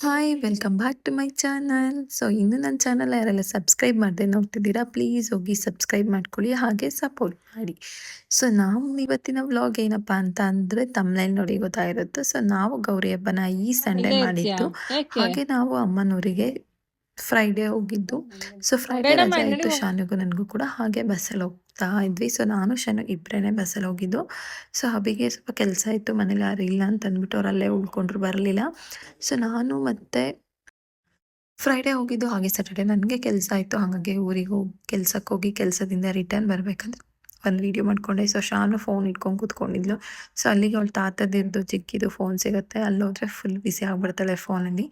Hi welcome back to my channel so ಇನ್ನು ನನ್ನ channel ಯಾರೆಲ್ಲ ಸಬ್ಸ್ಕ್ರೈಬ್ ಮಾಡದೆ ನೋಡ್ತಿದ್ದೀರಾ ಪ್ಲೀಸ್ ಹೋಗಿ ಸಬ್ಸ್ಕ್ರೈಬ್ ಮಾಡ್ಕೊಳ್ಳಿ ಹಾಗೆ ಸಪೋರ್ಟ್ ಮಾಡಿ. ಸೊ ನಾವು ಇವತ್ತಿನ ವ್ಲಾಗ್ ಏನಪ್ಪ ಅಂತ ಅಂದರೆ ತಮ್ಮನೇಲಿ ನೋಡಿ ಗೊತ್ತಾಗಿರುತ್ತೆ ಸೊ ನಾವು ಗೌರಿ ಹಬ್ಬನ ಈ ಸಂಡೇ ಮಾಡಿದ್ದು. ಹಾಗೆ ನಾವು ಅಮ್ಮನೂರಿಗೆ ಫ್ರೈಡೇ ಹೋಗಿದ್ದು. ಸೊ ಫ್ರೈಡೇ ರಜೆ ಆಯಿತು ಶಾನುಗೂ ನನಗೂ ಕೂಡ ಹಾಗೆ ಬಸ್ಸಲ್ಲಿ ಹೋಗ್ತಾ ಇದ್ವಿ. ಸೊ ನಾನು, ಶನು ಇಬ್ಬರೇ ಬಸ್ಸಲ್ಲಿ ಹೋಗಿದ್ದು. ಸೊ ಹಬಿಗೆ ಸ್ವಲ್ಪ ಕೆಲಸ ಇತ್ತು. ಮನೇಲಿ ಯಾರು ಇಲ್ಲ ಅಂತ ಅಂದ್ಬಿಟ್ಟು ಅವರಲ್ಲೇ ಉಳ್ಕೊಂಡ್ರು, ಬರಲಿಲ್ಲ. ಸೊ ನಾನು ಮತ್ತೆ ಫ್ರೈಡೇ ಹೋಗಿದ್ದು, ಹಾಗೆ ಸ್ಯಾಟರ್ಡೆ ನನಗೆ ಕೆಲಸ ಆಯಿತು ಹಾಗಾಗಿ ಊರಿಗೆ ಹೋಗಿ ಕೆಲಸಕ್ಕೆ ಹೋಗಿ ಕೆಲಸದಿಂದ ರಿಟರ್ನ್ ಬರಬೇಕಂದ್ರೆ ಒಂದು ವೀಡಿಯೋ ಮಾಡ್ಕೊಂಡೆ. ಸೊ ಶಾನು ಫೋನ್ ಇಟ್ಕೊಂಡು ಕೂತ್ಕೊಂಡಿದ್ಲು. ಸೊ ಅಲ್ಲಿಗೆ ಅವಳು ತಾತದಿರ್ದು ಚಿಕ್ಕಿದು ಫೋನ್ ಸಿಗುತ್ತೆ. ಅಲ್ಲಿ ಹೋದ್ರೆ ಫುಲ್ ಬಿಸಿ ಆಗ್ಬಿಡ್ತಾಳೆ ಫೋನಲ್ಲಿ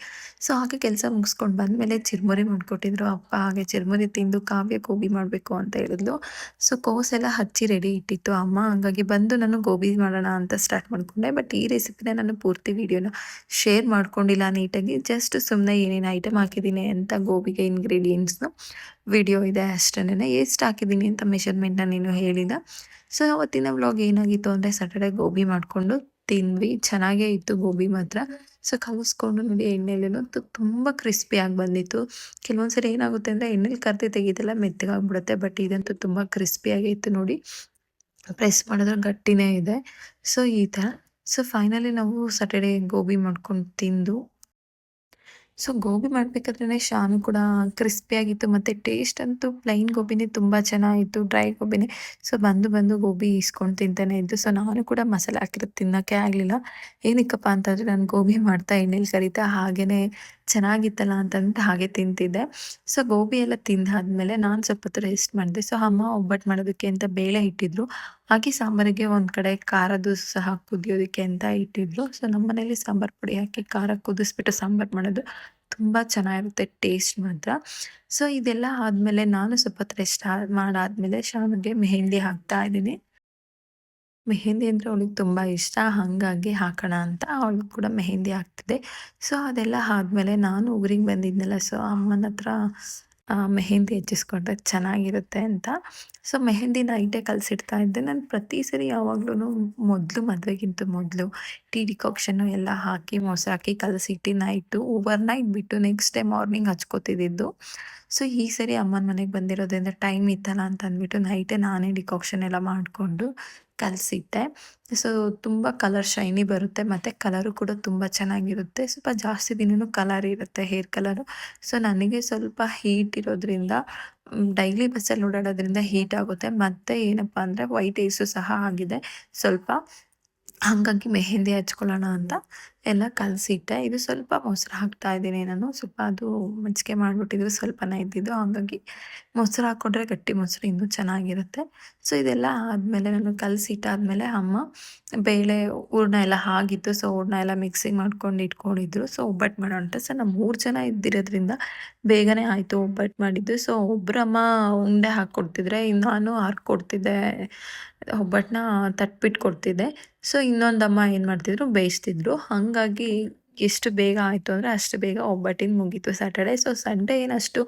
ಸೊ ಹಾಗೆ ಕೆಲಸ ಮುಗಿಸ್ಕೊಂಡು ಬಂದಮೇಲೆ ಚಿರ್ಮುರಿ ಮಾಡಿಕೊಟ್ಟಿದ್ರು. ಅಪ್ಪ ಹಾಗೆ ಚಿರ್ಮುರಿ ತಿಂದು ಕಾವ್ಯ ಗೋಬಿ ಮಾಡಬೇಕು ಅಂತ ಹೇಳಿದ್ಲು. ಸೊ ಕೋಸೆಲ್ಲ ಹಚ್ಚಿ ರೆಡಿ ಇಟ್ಟಿತ್ತು. ಅಮ್ಮ, ಹಾಗಾಗಿ ಬಂದು ನಾನು ಗೋಬಿ ಮಾಡೋಣ ಅಂತ ಸ್ಟಾರ್ಟ್ ಮಾಡಿಕೊಂಡೆ. ಬಟ್ ಈ ರೆಸಿಪಿನ ನಾನು ಪೂರ್ತಿ ವೀಡಿಯೋನ ಶೇರ್ ಮಾಡ್ಕೊಂಡಿಲ್ಲ ನೀಟಾಗಿ ಜಸ್ಟ್ ಸುಮ್ಮನೆ ಏನೇನು ಐಟಮ್ ಹಾಕಿದ್ದೀನಿ ಅಂತ ಗೋಬಿಗೆ ಇಂಗ್ರೀಡಿಯೆಂಟ್ಸ್ನು ವಿಡಿಯೋ ಇದೆ ಅಷ್ಟೇ ಎಷ್ಟು ಹಾಕಿದ್ದೀನಿ ಅಂತ ಮೆಷರ್ಮೆಂಟ್ನ ನೀನು ಹೇಳಿದ. ಸೊ ಅವತ್ತಿನ ವ್ಲಾಗ್ ಏನಾಗಿತ್ತು ಅಂದರೆ ಸ್ಯಾಟರ್ಡೆ ಗೋಬಿ ಮಾಡಿಕೊಂಡು ತಿಂದ್ವಿ. ಚೆನ್ನಾಗೇ ಇತ್ತು ಗೋಬಿ ಮಾತ್ರ. ಸೊ ಕಲಿಸ್ಕೊಂಡು ನೋಡಿ ಎಣ್ಣೆಲೇನು ತುಂಬ ಕ್ರಿಸ್ಪಿಯಾಗಿ ಬಂದಿತ್ತು. ಕೆಲವೊಂದು ಸರಿ ಏನಾಗುತ್ತೆ ಅಂದರೆ ಎಣ್ಣೆಲಿ ಕರ್ದಿ ತೆಗಿದೆಲ್ಲ ಮೆತ್ತಗಾಗ್ಬಿಡುತ್ತೆ ಬಟ್ ಇದಂತೂ ತುಂಬ ಕ್ರಿಸ್ಪಿಯಾಗೇ ಇತ್ತು ನೋಡಿ. ಪ್ರೆಸ್ ಮಾಡಿದ್ರೆ ಗಟ್ಟಿನೇ ಇದೆ. ಸೊ ಈ ಥರ ಸೊ ಫೈನಲಿ ನಾವು ಸ್ಯಾಟರ್ಡೆ ಗೋಬಿ ಮಾಡ್ಕೊಂಡು ತಿಂದು ಸೊ ಗೋಬಿ ಮಾಡಬೇಕಾದ್ರೆ ಶಾನು ಕೂಡ ಕ್ರಿಸ್ಪಿಯಾಗಿತ್ತು ಮತ್ತು ಟೇಸ್ಟ್ ಅಂತೂ ಪ್ಲೈನ್ ಗೋಬಿನೇ ತುಂಬ ಚೆನ್ನಾಗಿತ್ತು ಡ್ರೈ ಗೋಬಿನೇ. ಸೊ ಬಂದು ಬಂದು ಗೋಬಿ ಇಸ್ಕೊಂಡು ತಿಂತಾನೆ ಇದ್ದು. ಸೊ ನಾನು ಕೂಡ ಮಸಾಲೆ ಹಾಕಿರೋದು ತಿನ್ನೋಕ್ಕೆ ಆಗಲಿಲ್ಲ. ಏನಕ್ಕಪ್ಪ ಅಂತಂದರೆ ನಾನು ಗೋಬಿ ಮಾಡ್ತಾ ಎಣ್ಣೆಲಿ ಕರಿತಾ ಹಾಗೆಯೇ ಚೆನ್ನಾಗಿತ್ತಲ್ಲ ಅಂತಂದ್ಬಿಟ್ಟು ಹಾಗೆ ತಿಂತಿದ್ದೆ. ಸೊ ಗೋಬಿ ಎಲ್ಲ ತಿಂದಾದ್ಮೇಲೆ ನಾನು ಸ್ವಲ್ಪ ಹೊತ್ತು ರೆಸ್ಟ್ ಮಾಡಿದೆ. ಸೊ ಅಮ್ಮ ಒಬ್ಬಟ್ಟು ಮಾಡೋದಕ್ಕೆ ಅಂತ ಬೇಳೆ ಇಟ್ಟಿದ್ರು ಹಾಗೆ ಸಾಂಬಾರಿಗೆ ಒಂದು ಕಡೆ ಖಾರದ್ದು ಸಹ ಕುದಿಯೋದಕ್ಕೆ ಅಂತ ಇಟ್ಟಿದ್ರು. ಸೊ ನಮ್ಮ ಮನೇಲಿ ಸಾಂಬಾರು ಪುಡಿ ಹಾಕಿ ಖಾರ ಕುದಿಸ್ಬಿಟ್ಟು ಸಾಂಬಾರು ಮಾಡೋದು ತುಂಬ ಚೆನ್ನಾಗಿರುತ್ತೆ ಟೇಸ್ಟ್ ಮಾತ್ರ. ಸೊ ಇದೆಲ್ಲ ಆದಮೇಲೆ ನಾನು ಸ್ವಲ್ಪ ಹತ್ರ ರೆಸ್ಟ್ ಮಾಡಾದ್ಮೇಲೆ ಶಾವಿಗೆ ಮೆಹೆಂದಿ ಹಾಕ್ತಾ ಇದ್ದೀನಿ. ಮೆಹೆಂದಿ ಅಂದರೆ ಅವಳಿಗೆ ತುಂಬ ಇಷ್ಟ, ಹಾಗಾಗಿ ಹಾಕೋಣ ಅಂತ ಅವಳು ಕೂಡ ಮೆಹೆಂದಿ ಹಾಕ್ತಿದೆ. ಸೊ ಅದೆಲ್ಲ ಆದಮೇಲೆ ನಾನು ಊರಿಗೆ ಬಂದಿದ್ನಲ್ಲ ಸೊ ಅಮ್ಮನ ಹತ್ರ ಮೆಹಂದಿ ಹಚ್ಚಿಸ್ಕೊಂಡ್ರೆ ಚೆನ್ನಾಗಿರುತ್ತೆ ಅಂತ. ಸೊ ಮೆಹೆಂದಿ ನೈಟೇ ಕಲಸಿಡ್ತಾ ಇದ್ದೆ. ನಾನು ಪ್ರತಿ ಸರಿ ಯಾವಾಗ್ಲೂ ಮೊದಲು ಮದುವೆಗಿಂತ ಮೊದಲು ಟೀ ಡಿಕಾಕ್ಷನ್ನು ಎಲ್ಲ ಹಾಕಿ ಮೊಸರು ಹಾಕಿ ಕಲಸಿಟ್ಟು ನೈಟು ಓವರ್ ನೈಟ್ ಬಿಟ್ಟು ನೆಕ್ಸ್ಟ್ ಡೇ ಮಾರ್ನಿಂಗ್ ಹಚ್ಕೋತಿದ್ದಿದ್ದು. ಸೊ, ಈ ಸರಿ ಅಮ್ಮನ ಮನೆಗೆ ಬಂದಿರೋದ್ರಿಂದ ಟೈಮ್ ಇತ್ತಲ್ಲ ಅಂತ ಅಂದ್ಬಿಟ್ಟು ನೈಟೇ ನಾನೇ ಡಿಕಾಕ್ಷನ್ ಎಲ್ಲ ಮಾಡಿಕೊಂಡು ಕಲಸಿಟ್ಟೆ ಸೊ, ತುಂಬ ಕಲರ್ ಶೈನಿ ಬರುತ್ತೆ, ಮತ್ತು ಕಲರು ಕೂಡ ತುಂಬ ಚೆನ್ನಾಗಿರುತ್ತೆ. ಸ್ವಲ್ಪ ಜಾಸ್ತಿ ದಿನವೂ ಕಲರ್ ಇರುತ್ತೆ ಹೇರ್ ಕಲರು. ಸೊ, ನನಗೆ ಸ್ವಲ್ಪ ಹೀಟ್ ಇರೋದ್ರಿಂದ ಡೈಲಿ ಬಸ್ಸಲ್ಲಿ ಓಡಾಡೋದ್ರಿಂದ ಹೀಟ್ ಆಗುತ್ತೆ. ಮತ್ತು ಏನಪ್ಪ ಅಂದರೆ ವೈಟ್ ಏಸು ಸಹ ಆಗಿದೆ. ಸ್ವಲ್ಪ ಹಾಗಾಗಿ ಮೆಹೆಂದಿ ಹಚ್ಕೊಳ್ಳೋಣ ಅಂತ ಎಲ್ಲ ಕಲಸಿಟ್ಟೆ. ಇದು ಸ್ವಲ್ಪ ಮೊಸರು ಹಾಕ್ತಾ ಇದ್ದೀನಿ ನಾನು. ಸ್ವಲ್ಪ ಅದು ಮಜ್ಜಿಗೆ ಮಾಡಿಬಿಟ್ಟಿದ್ರು ಸ್ವಲ್ಪನೇ ಇದ್ದಿದ್ದು. ಹಾಗಾಗಿ ಮೊಸರು ಹಾಕ್ಕೊಂಡ್ರೆ ಗಟ್ಟಿ ಮೊಸರು ಇನ್ನೂ ಚೆನ್ನಾಗಿರುತ್ತೆ. ಸೊ ಇದೆಲ್ಲ ಆದಮೇಲೆ ನಾನು ಕಲಸಿಟ್ಟಾದಮೇಲೆ ಅಮ್ಮ ಬೇಳೆ ಹೂರ್ಣ ಎಲ್ಲ ಆಗಿತ್ತು. ಸೊ ಹೂರ್ಣ ಎಲ್ಲ ಮಿಕ್ಸಿಂಗ್ ಮಾಡ್ಕೊಂಡು ಇಟ್ಕೊಂಡಿದ್ರು. ಸೊ ಒಬ್ಬಟ್ಟು ಮಾಡೋಣ ಅಂತ. ಸೊ ನಮ್ಮ ಮೂರು ಜನ ಇದ್ದಿರೋದ್ರಿಂದ ಬೇಗನೆ ಆಯಿತು ಒಬ್ಬಟ್ಟು ಮಾಡಿದ್ದು. ಸೊ ಒಬ್ಬರಮ್ಮ ಉಂಡೆ ಹಾಕ್ಕೊಡ್ತಿದ್ರೆ ನಾನು ಹಾಕ್ಕೊಡ್ತಿದ್ದೆ ಒಬ್ಬಟ್ಟನ್ನ ತಟ್ಬಿಟ್ಟು ಕೊಡ್ತಿದ್ದೆ ಸೊ ಇನ್ನೊಂದಮ್ಮ ಏನು ಮಾಡ್ತಿದ್ರು, ಬೇಯಿಸ್ತಿದ್ರು. ಹಾಗಾಗಿ ಎಷ್ಟು ಬೇಗ ಆಯಿತು ಅಂದರೆ ಅಷ್ಟು ಬೇಗ ಒಬ್ಬಟ್ಟಿನ ಮುಗೀತು ಸ್ಯಾಟರ್ಡೆ ಸೊ ಸಂಡೇ ಏನಷ್ಟು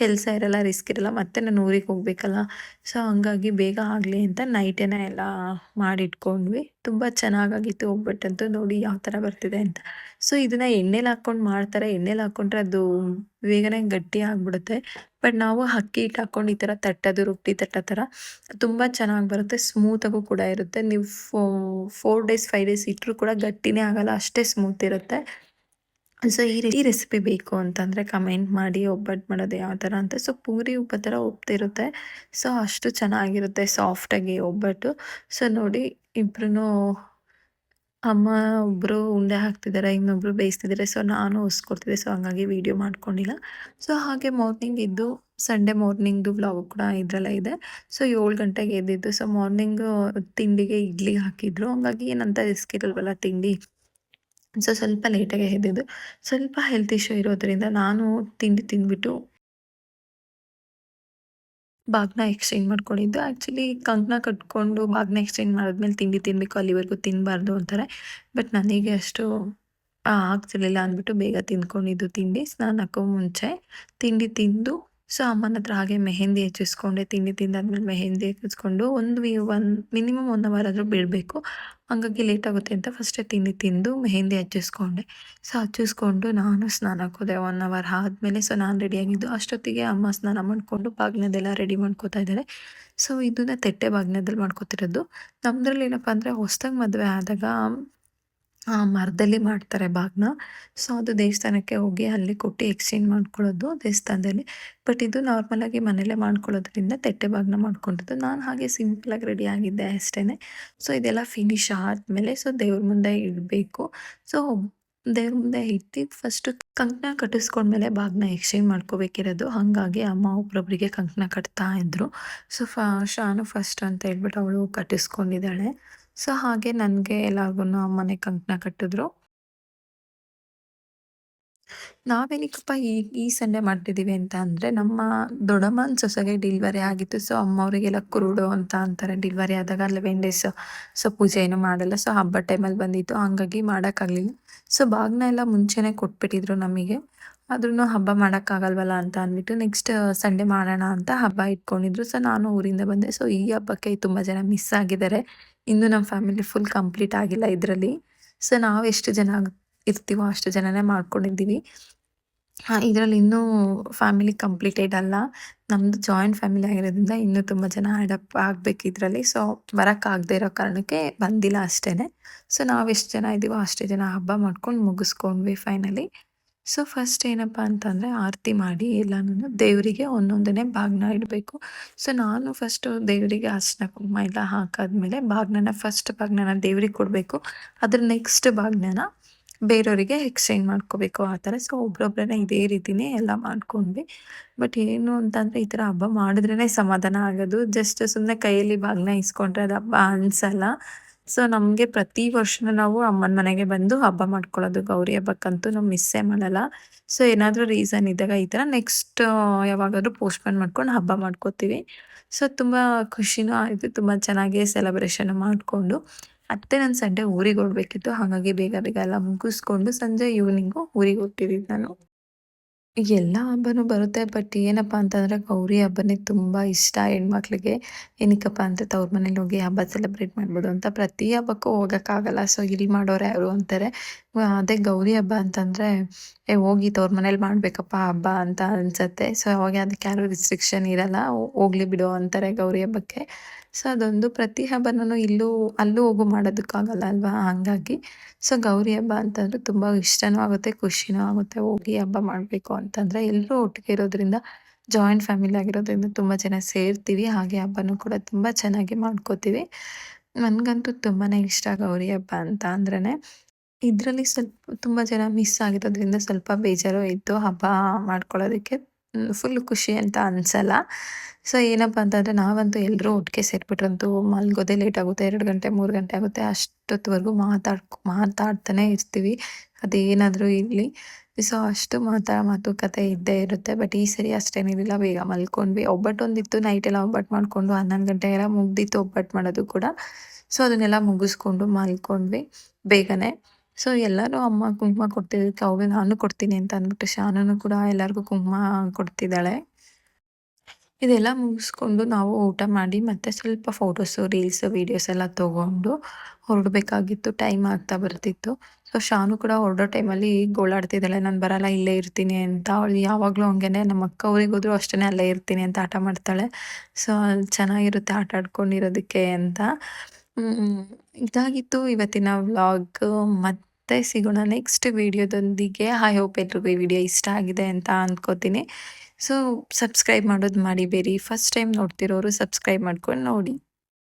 ಕೆಲಸ ಇರಲ್ಲ ರಿಸ್ಕ್ ಇರಲ್ಲ, ಮತ್ತೆ ನಾನು ಊರಿಗೆ ಹೋಗ್ಬೇಕಲ್ಲ. ಸೊ ಹಂಗಾಗಿ ಬೇಗ ಆಗಲಿ ಅಂತ ನೈಟೇನೆ ಎಲ್ಲ ಮಾಡಿಟ್ಕೊಂಡ್ವಿ. ತುಂಬ ಚೆನ್ನಾಗಾಗಿತ್ತು ಒಬ್ಬಟ್ಟಂತೂ ನೋಡಿ ಯಾವ ಥರ ಬರ್ತಿದೆ ಅಂತ. ಸೊ ಇದನ್ನು ಎಣ್ಣೆಲಿ ಹಾಕ್ಕೊಂಡು ಮಾಡ್ತಾರೆ. ಎಣ್ಣೆಲಿ ಹಾಕ್ಕೊಂಡ್ರೆ ಅದು ಬೇಗನೆ ಗಟ್ಟಿ ಆಗಿಬಿಡುತ್ತೆ. ಬಟ್ ನಾವು ಅಕ್ಕಿ ಹಿಟ್ಟು ಹಾಕ್ಕೊಂಡು ಈ ಥರ ತಟ್ಟೋದು, ರೊಟ್ಟಿ ತಟ್ಟೋ ಥರ ತುಂಬ ಚೆನ್ನಾಗಿ ಬರುತ್ತೆ. ಸ್ಮೂತಾಗೂ ಕೂಡ ಇರುತ್ತೆ. ನೀವು four four days five days ಇಟ್ಟರೂ ಕೂಡ ಗಟ್ಟಿನೇ ಆಗಲ್ಲ. ಅಷ್ಟೇ ಸ್ಮೂತ್ ಇರುತ್ತೆ. ಸೊ ಈ ರೀತಿ ರೆಸಿಪಿ ಬೇಕು ಅಂತಂದರೆ ಕಮೆಂಟ್ ಮಾಡಿ ಒಬ್ಬಟ್ಟು ಮಾಡೋದು ಯಾವ ಥರ ಅಂತ. ಸೊ ಪೂರಿ ಉಪ್ಪ ಥರ ಒಪ್ತಿರುತ್ತೆ. ಸೊ ಅಷ್ಟು ಚೆನ್ನಾಗಿರುತ್ತೆ ಸಾಫ್ಟಾಗಿ ಒಬ್ಬಟ್ಟು. ಸೊ ನೋಡಿ ಇಬ್ರು ಅಮ್ಮ ಒಬ್ಬರು ಉಂಡೆ ಹಾಕ್ತಿದ್ದಾರೆ ಇನ್ನೊಬ್ರು ಬೇಯಿಸ್ತಿದ್ದಾರೆ ಸೊ ನಾನು ಹೊಸ್ಕೊಡ್ತಿದ್ದೆ ಸೊ ಹಂಗಾಗಿ ವೀಡಿಯೋ ಮಾಡ್ಕೊಂಡಿಲ್ಲ. ಸೊ ಹಾಗೆ ಮಾರ್ನಿಂಗ್ ಇದ್ದು ಸಂಡೇ ಮಾರ್ನಿಂಗ್ದು ಬ್ಲಾಗ್ ಕೂಡ ಇದರಲ್ಲ ಇದೆ. ಸೊ ಏಳು ಗಂಟೆಗೆ ಎದ್ದಿದ್ದು. ಸೊ ಮಾರ್ನಿಂಗು ತಿಂಡಿಗೆ ಇಡ್ಲಿ ಹಾಕಿದ್ರು. ಹಂಗಾಗಿ ಏನಂತ ರಿಸ್ಕ್ ಇರಲ್ವಲ್ಲ ತಿಂಡಿ. ಸೊ ಸ್ವಲ್ಪ ಲೇಟಾಗೆ ಎದ್ದಿದ್ದು. ಸ್ವಲ್ಪ ಹೆಲ್ತ್ ಇಶ್ಯೂ ಇರೋದ್ರಿಂದ ನಾನು ತಿಂಡಿ ತಿಂದ್ಬಿಟ್ಟು ಬಾಗ್ನ ಎಕ್ಸ್ಚೇಂಜ್ ಮಾಡ್ಕೊಂಡಿದ್ದು. ಆ್ಯಕ್ಚುಲಿ ಕಂಕಣ ಕಟ್ಕೊಂಡು ಬಾಗ್ನ ಎಕ್ಸ್ಚೇಂಜ್ ಮಾಡಿದ್ಮೇಲೆ ತಿಂಡಿ ತಿನ್ನಬೇಕು ಅಲ್ಲಿವರೆಗೂ ತಿನ್ನಬಾರ್ದು ಅಂತಾರೆ. ಬಟ್ ನನಗೆ ಅಷ್ಟು ಆಗ್ತಿರ್ಲಿಲ್ಲ ಅಂದ್ಬಿಟ್ಟು ಬೇಗ ತಿಂದ್ಕೊಂಡಿದ್ದು ತಿಂಡಿ. ಸ್ನಾನಕ್ಕೂ ಮುಂಚೆ ತಿಂಡಿ ತಿಂದು ಸೊ ಅಮ್ಮನ ಹತ್ರ ಹಾಗೆ ಮೆಹೆಂದಿ ಹೆಚ್ಚಿಸ್ಕೊಂಡೆ, ತಿಂಡಿ ತಿಂದಾದ್ಮೇಲೆ ಮೆಹೆಂದಿ ಹಚ್ಚಿಸ್ಕೊಂಡು ಒಂದು ವಿ ಒನ್ ಮಿನಿಮಮ್ ಒನ್ ಅವರ್ ಆದರೂ ಬಿಡಬೇಕು. ಹಂಗಾಗಿ ಲೇಟ್ ಆಗುತ್ತೆ ಅಂತ ಫಸ್ಟೇ ತಿಂಡಿ ತಿಂದು ಮೆಹೆಂದಿ ಹಚ್ಚಿಸ್ಕೊಂಡೆ. ಸೊ ಹಚ್ಚಿಸ್ಕೊಂಡು ನಾನು ಸ್ನಾನಕ್ಕೆ ಹೋದೆ ಒನ್ ಅವರ್ ಆದಮೇಲೆ, ಸೊ ನಾನು ರೆಡಿಯಾಗಿದ್ದು ಅಷ್ಟೊತ್ತಿಗೆ ಅಮ್ಮ ಸ್ನಾನ ಮಾಡಿಕೊಂಡು ಬಾಗಿನದೆಲ್ಲ ರೆಡಿ ಮಾಡ್ಕೋತಾ ಇದ್ದಾರೆ. ಸೊ ಇದನ್ನ ತೆಟ್ಟೆ ಬಾಗಿನದಲ್ಲಿ ಮಾಡ್ಕೋತಿರೋದು. ನಮ್ಮದ್ರಲ್ಲಿ ಏನಪ್ಪ ಅಂದರೆ ಹೊಸ್ದಾಗಿ ಮದುವೆ ಆದಾಗ ಆ ಮರದಲ್ಲಿ ಮಾಡ್ತಾರೆ ಬಾಗ್ನ. ಸೊ ಅದು ದೇವಸ್ಥಾನಕ್ಕೆ ಹೋಗಿ ಅಲ್ಲಿ ಕೊಟ್ಟು ಎಕ್ಸ್ಚೇಂಜ್ ಮಾಡ್ಕೊಳ್ಳೋದು ದೇವಸ್ಥಾನದಲ್ಲಿ. ಬಟ್ ಇದು ನಾರ್ಮಲಾಗಿ ಮನೇಲೇ ಮಾಡ್ಕೊಳ್ಳೋದ್ರಿಂದ ತೆಟ್ಟೆ ಬಾಗ್ನ ಮಾಡ್ಕೊಂಡಿದ್ದು. ನಾನು ಹಾಗೆ ಸಿಂಪಲಾಗಿ ರೆಡಿ ಆಗಿದ್ದೆ ಅಷ್ಟೇ ಸೊ ಇದೆಲ್ಲ ಫಿನಿಶ್ ಆದಮೇಲೆ ಸೊ ದೇವ್ರ ಮುಂದೆ ಇಡಬೇಕು. ಸೊ ದೇವ್ರ ಮುಂದೆ ಇಟ್ಟು ಫಸ್ಟು ಕಂಕಣ ಕಟ್ಟಿಸ್ಕೊಂಡ್ಮೇಲೆ ಬಾಗ್ನ ಎಕ್ಸ್ಚೇಂಜ್ ಮಾಡ್ಕೋಬೇಕಿರೋದು. ಹಾಗಾಗಿ ಅಮ್ಮ ಒಬ್ಬೊಬ್ಬರಿಗೆ ಕಂಕಣ ಕಟ್ತಾ ಇದ್ರು. ಸೊ ಫ, ಶಾನು ಫಸ್ಟ್ ಅಂತ ಹೇಳ್ಬಿಟ್ಟು ಅವಳು ಕಟ್ಟಿಸ್ಕೊಂಡಿದ್ದಾಳೆ. ಸೊ ಹಾಗೆ ನನಗೆ ಎಲ್ಲಾರ್ಗು ಅಮ್ಮನೆ ಕಂಕಣ ಕಟ್ಟಿದ್ರು. ನಾವೇನಕ್ಕಪ್ಪ ಈ ಈ ಸಂಡೆ ಮಾಡ್ತಿದ್ದೀವಿ ಅಂತ ಅಂದ್ರೆ, ನಮ್ಮ ದೊಡ್ಡಮ್ಮನ ಸೊಸೆಗೆ ಡಿಲ್ವರಿ ಆಗಿತ್ತು. ಸೊ ಅಮ್ಮವರಿಗೆಲ್ಲ ಕುರುಡು ಅಂತ ಅಂತಾರೆ ಡಿಲ್ವರಿ ಆದಾಗ ಲೆವೆನ್ ಡೇಸ್ ಸೊ ಪೂಜೆ ಏನು ಮಾಡಲ್ಲ. ಸೊ ಹಬ್ಬ ಟೈಮಲ್ಲಿ ಬಂದಿತ್ತು ಹಂಗಾಗಿ ಮಾಡೋಕ್ಕಾಗಲಿಲ್ಲ. ಸೊ ಬಾಗ್ನ ಎಲ್ಲ ಮುಂಚೆನೇ ಕೊಟ್ಬಿಟ್ಟಿದ್ರು ನಮಗೆ. ಆದ್ರೂ ಹಬ್ಬ ಮಾಡೋಕ್ಕಾಗಲ್ವಲ್ಲ ಅಂತ ಅಂದ್ಬಿಟ್ಟು ನೆಕ್ಸ್ಟ್ ಸಂಡೇ ಮಾಡೋಣ ಅಂತ ಹಬ್ಬ ಇಟ್ಕೊಂಡಿದ್ರು. ಸೊ ನಾನು ಊರಿಂದ ಬಂದೆ. ಸೊ ಈ ಹಬ್ಬಕ್ಕೆ ತುಂಬ ಜನ ಮಿಸ್ ಆಗಿದ್ದಾರೆ. ಇನ್ನು ನಮ್ಮ ಫ್ಯಾಮಿಲಿ ಫುಲ್ ಕಂಪ್ಲೀಟ್ ಆಗಿಲ್ಲ ಇದರಲ್ಲಿ ಸೊ ನಾವು ಎಷ್ಟು ಜನ ಇರ್ತೀವೋ ಅಷ್ಟು ಜನನೇ ಮಾಡ್ಕೊಂಡಿದ್ದೀವಿ. ಇದರಲ್ಲಿ ಇನ್ನೂ ಫ್ಯಾಮಿಲಿ ಕಂಪ್ಲೀಟೆಡ್ ಅಲ್ಲ. ನಮ್ಮದು ಜಾಯಿಂಟ್ ಫ್ಯಾಮಿಲಿ ಆಗಿರೋದ್ರಿಂದ ಇನ್ನೂ ತುಂಬ ಜನ ಅಡಪ್ ಆಗಬೇಕು ಇದರಲ್ಲಿ. ಸೊ ಬರೋಕ್ಕಾಗದೇ ಇರೋ ಕಾರಣಕ್ಕೆ ಬಂದಿಲ್ಲ ಅಷ್ಟೇ ಸೊ ನಾವು ಎಷ್ಟು ಜನ ಇದ್ದೀವೋ ಅಷ್ಟೇ ಜನ ಹಬ್ಬ ಮಾಡ್ಕೊಂಡು ಮುಗಿಸ್ಕೊಂಡ್ವಿ ಫೈನಲಿ ಸೊ ಫಸ್ಟ್ ಏನಪ್ಪ ಅಂತಂದರೆ ಆರತಿ ಮಾಡಿ ಎಲ್ಲನೂ ದೇವರಿಗೆ ಒಂದೊಂದನೇ ಭಾಗ್ನ ಇಡಬೇಕು. ಸೊ ನಾನು ಫಸ್ಟು ದೇವರಿಗೆ ಅರ್ಶಿನ ಕುಂಕುಮ ಎಲ್ಲ ಹಾಕಾದ್ಮೇಲೆ ಬಾಗ್ನನ ಫಸ್ಟ್ ಬಾಗ್ನನ ದೇವ್ರಿಗೆ ಕೊಡಬೇಕು. ಅದ್ರ ನೆಕ್ಸ್ಟ್ ಬಾಗ್ನನ ಬೇರೆಯವರಿಗೆ ಎಕ್ಸ್ಚೇಂಜ್ ಮಾಡ್ಕೋಬೇಕು ಆ ಥರ. ಸೊ ಒಬ್ರೊಬ್ರನ್ನ ಇದೇ ರೀತಿನೇ ಎಲ್ಲ ಮಾಡ್ಕೊಂಡ್ವಿ. ಬಟ್ ಏನು ಅಂತಂದರೆ ಈ ಥರ ಹಬ್ಬ ಮಾಡಿದ್ರೇ ಸಮಾಧಾನ ಆಗೋದು. ಜಸ್ಟ್ ಸುಮ್ಮನೆ ಕೈಯಲ್ಲಿ ಬಾಗ್ನ ಇಸ್ಕೊಂಡ್ರೆ ಅದು ಹಬ್ಬ ಅನ್ಸಲ್ಲ. ಸೊ ನಮಗೆ ಪ್ರತಿ ವರ್ಷನೂ ನಾವು ಅಮ್ಮನ ಮನೆಗೆ ಬಂದು ಹಬ್ಬ ಮಾಡ್ಕೊಳ್ಳೋದು. ಗೌರಿ ಹಬ್ಬಕ್ಕಂತೂ ನಾವು ಮಿಸ್ಸೇ ಮಾಡಲ್ಲ. ಸೊ ಏನಾದರೂ ರೀಸನ್ ಇದ್ದಾಗ ಈ ಥರ ನೆಕ್ಸ್ಟ್ ಯಾವಾಗಾದ್ರೂ ಪೋಸ್ಟ್ಪೋನ್ ಮಾಡ್ಕೊಂಡು ಹಬ್ಬ ಮಾಡ್ಕೋತೀವಿ. ಸೊ ತುಂಬ ಖುಷಿನೂ ಆಯಿತು. ತುಂಬ ಚೆನ್ನಾಗಿ ಸೆಲೆಬ್ರೇಷನ್ ಮಾಡಿಕೊಂಡು. ಮತ್ತೆ ನಾನು ಸಂಡೆ ಊರಿಗೆ ಹೋಗ್ಬೇಕಿತ್ತು. ಹಾಗಾಗಿ ಬೇಗ ಬೇಗ ಎಲ್ಲ ಮುಗಿಸ್ಕೊಂಡು ಸಂಜೆ ಈವ್ನಿಂಗು ಊರಿಗೆ ಹೋಗ್ತಿದ್ದೀನಿ ನಾನು. ಎಲ್ಲ ಹಬ್ಬನೂ ಬರುತ್ತೆ, ಬಟ್ ಏನಪ್ಪ ಅಂತಂದರೆ ಗೌರಿ ಹಬ್ಬನೇ ತುಂಬ ಇಷ್ಟ ಹೆಣ್ಮಕ್ಳಿಗೆ. ಏನಕ್ಕಪ್ಪ ಅಂದರೆ ತವ್ರ ಮನೇಲಿ ಹೋಗಿ ಹಬ್ಬ ಸೆಲೆಬ್ರೇಟ್ ಮಾಡ್ಬೋದು ಅಂತ ಪ್ರತಿ ಹಬ್ಬಕ್ಕೂ ಹೋಗೋಕ್ಕಾಗಲ್ಲ. ಸೊ ಇಲ್ಲಿ ಮಾಡೋರು ಯಾರು ಅಂತಾರೆ ಅದೇ ಗೌರಿ ಹಬ್ಬ ಅಂತಂದರೆ, ಏ, ಹೋಗಿ ತವ್ರ ಮನೇಲಿ ಮಾಡಬೇಕಪ್ಪ ಹಬ್ಬ ಅಂತ ಅನ್ಸುತ್ತೆ. ಸೊ ಅವಾಗ ಅದಕ್ಕೆ ಯಾರೂ ರಿಸ್ಟ್ರಿಕ್ಷನ್ ಇರಲ್ಲ. ಹೋಗ್ಲಿ ಬಿಡು ಅಂತಾರೆ ಗೌರಿ ಹಬ್ಬಕ್ಕೆ. ಸೊ ಅದೊಂದು ಪ್ರತಿ ಹಬ್ಬನೂ ಇಲ್ಲೂ, ಅಲ್ಲೂ ಹೋಗು ಮಾಡೋದಕ್ಕಾಗಲ್ಲ ಅಲ್ವಾ? ಹಾಗಾಗಿ. ಸೊ ಗೌರಿ ಹಬ್ಬ ಅಂತಂದರೆ ತುಂಬ ಇಷ್ಟನೂ ಆಗುತ್ತೆ, ಖುಷಿನೂ ಆಗುತ್ತೆ, ಹೋಗಿ ಹಬ್ಬ ಮಾಡಬೇಕು ಅಂತಂದರೆ ಎಲ್ಲರೂ ಒಟ್ಟಿಗೆ ಇರೋದ್ರಿಂದ ಜಾಯಿಂಟ್ ಫ್ಯಾಮಿಲಿ ಆಗಿರೋದ್ರಿಂದ ತುಂಬ ಜನ ಸೇರ್ತೀವಿ. ಹಾಗೆ ಹಬ್ಬನೂ ಕೂಡ ತುಂಬ ಚೆನ್ನಾಗಿ ಮಾಡ್ಕೋತೀವಿ. ನನಗಂತೂ ತುಂಬಾ ಇಷ್ಟ ಗೌರಿ ಹಬ್ಬ ಅಂತ ಅಂದ್ರೇ ಇದರಲ್ಲಿ ಸ್ವಲ್ಪ ತುಂಬ ಜನ ಮಿಸ್ ಆಗಿರೋದ್ರಿಂದ ಸ್ವಲ್ಪ ಬೇಜಾರು ಇತ್ತು ಹಬ್ಬ ಮಾಡ್ಕೊಳ್ಳೋದಕ್ಕೆ. ಫುಲ್ ಖುಷಿ ಅಂತ ಅನ್ಸಲ್ಲ. ಸೊ ಏನಪ್ಪ ಅಂತಂದರೆ ನಾವಂತೂ ಎಲ್ಲರೂ ಒಟ್ಟಿಗೆ ಸೇರಿಬಿಟ್ರಂತೂ ಮಲ್ಗೋದೇ ಲೇಟ್ ಆಗುತ್ತೆ. ಎರಡು ಗಂಟೆ, ಮೂರು ಗಂಟೆ ಆಗುತ್ತೆ. ಅಷ್ಟೊತ್ತವರೆಗೂ ಮಾತಾಡ್ಕೊ, ಮಾತಾಡ್ತಾನೆ ಇರ್ತೀವಿ. ಅದೇನಾದರೂ ಇರಲಿ. ಸೊ ಅಷ್ಟು ಮಾತಾ ಮಾತುಕತೆ ಇದ್ದೇ ಇರುತ್ತೆ. ಬಟ್ ಈ ಸರಿ ಅಷ್ಟೇನಿರಲಿಲ್ಲ ಬೇಗ ಮಲ್ಕೊಂಡ್ವಿ. ಒಬ್ಬಟ್ಟು ಒಂದಿತ್ತು. ನೈಟೆಲ್ಲ ಒಬ್ಬಟ್ಟು ಮಾಡಿಕೊಂಡು ಹನ್ನೊಂದು ಗಂಟೆಗೆಲ್ಲ ಮುಗ್ದಿತ್ತು ಒಬ್ಬಟ್ಟು ಮಾಡೋದು ಕೂಡ. ಸೊ ಅದನ್ನೆಲ್ಲ ಮುಗಿಸ್ಕೊಂಡು ಮಲ್ಕೊಂಡ್ವಿ ಬೇಗನೆ. ಸೊ ಎಲ್ಲರೂ ಅಮ್ಮ ಕುಂಕುಮ ಕೊಡ್ತಿದ್ದಕ್ಕೆ ಅವಾಗ ನಾನು ಕೊಡ್ತೀನಿ ಅಂತ ಅಂದ್ಬಿಟ್ಟು ಶಾನೂ ಕೂಡ ಎಲ್ಲರಿಗೂ ಕುಂಕುಮ ಕೊಡ್ತಿದ್ದಾಳೆ. ಇದೆಲ್ಲ ಮುಗಿಸ್ಕೊಂಡು ನಾವು ಊಟ ಮಾಡಿ ಮತ್ತೆ ಸ್ವಲ್ಪ ಫೋಟೋಸು ರೀಲ್ಸು ವೀಡಿಯೋಸ್ ಎಲ್ಲ ತೊಗೊಂಡು ಹೊರಡಬೇಕಾಗಿತ್ತು. ಟೈಮ್ ಆಗ್ತಾ ಬರ್ತಿತ್ತು. ಸೊ ಶಾನು ಕೂಡ ಹೊರಡೋ ಟೈಮಲ್ಲಿ ಗೋಳಾಡ್ತಿದ್ದಾಳೆ ನಾನು ಬರಲ್ಲ, ಇಲ್ಲೇ ಇರ್ತೀನಿ ಅಂತ ಅವಳು ಯಾವಾಗಲೂ ಹಂಗೇನೆ ನಮ್ಮ ಅಕ್ಕ ಊರಿಗೆ ಹೋದ್ರು ಅಷ್ಟೇ ಅಲ್ಲೇ ಇರ್ತೀನಿ ಅಂತ ಆಟ ಮಾಡ್ತಾಳೆ. ಸೊ ಚೆನ್ನಾಗಿರುತ್ತೆ ಆಟ ಆಡ್ಕೊಂಡಿರೋದಕ್ಕೆ ಅಂತ. ಇದಾಗಿತ್ತು ಇವತ್ತಿನ ವ್ಲಾಗ್ ಮತ್ತೆ ಸಿಗೋಣ ನೆಕ್ಸ್ಟ್ ವಿಡಿಯೋದೊಂದಿಗೆ ಐ ಹೋಪ್ ಎಲ್ರಿಗೂ ಈ ವಿಡಿಯೋ ಇಷ್ಟ ಆಗಿದೆ ಅಂತ ಅಂದ್ಕೋತೀನಿ ಸೊ ಸಬ್ಸ್ಕ್ರೈಬ್ ಮಾಡೋದು ಮಾಡಿಬೇಡಿ. ಫಸ್ಟ್ ಟೈಮ್ ನೋಡ್ತಿರೋರು ಸಬ್ಸ್ಕ್ರೈಬ್ ಮಾಡ್ಕೊಂಡು ನೋಡಿ.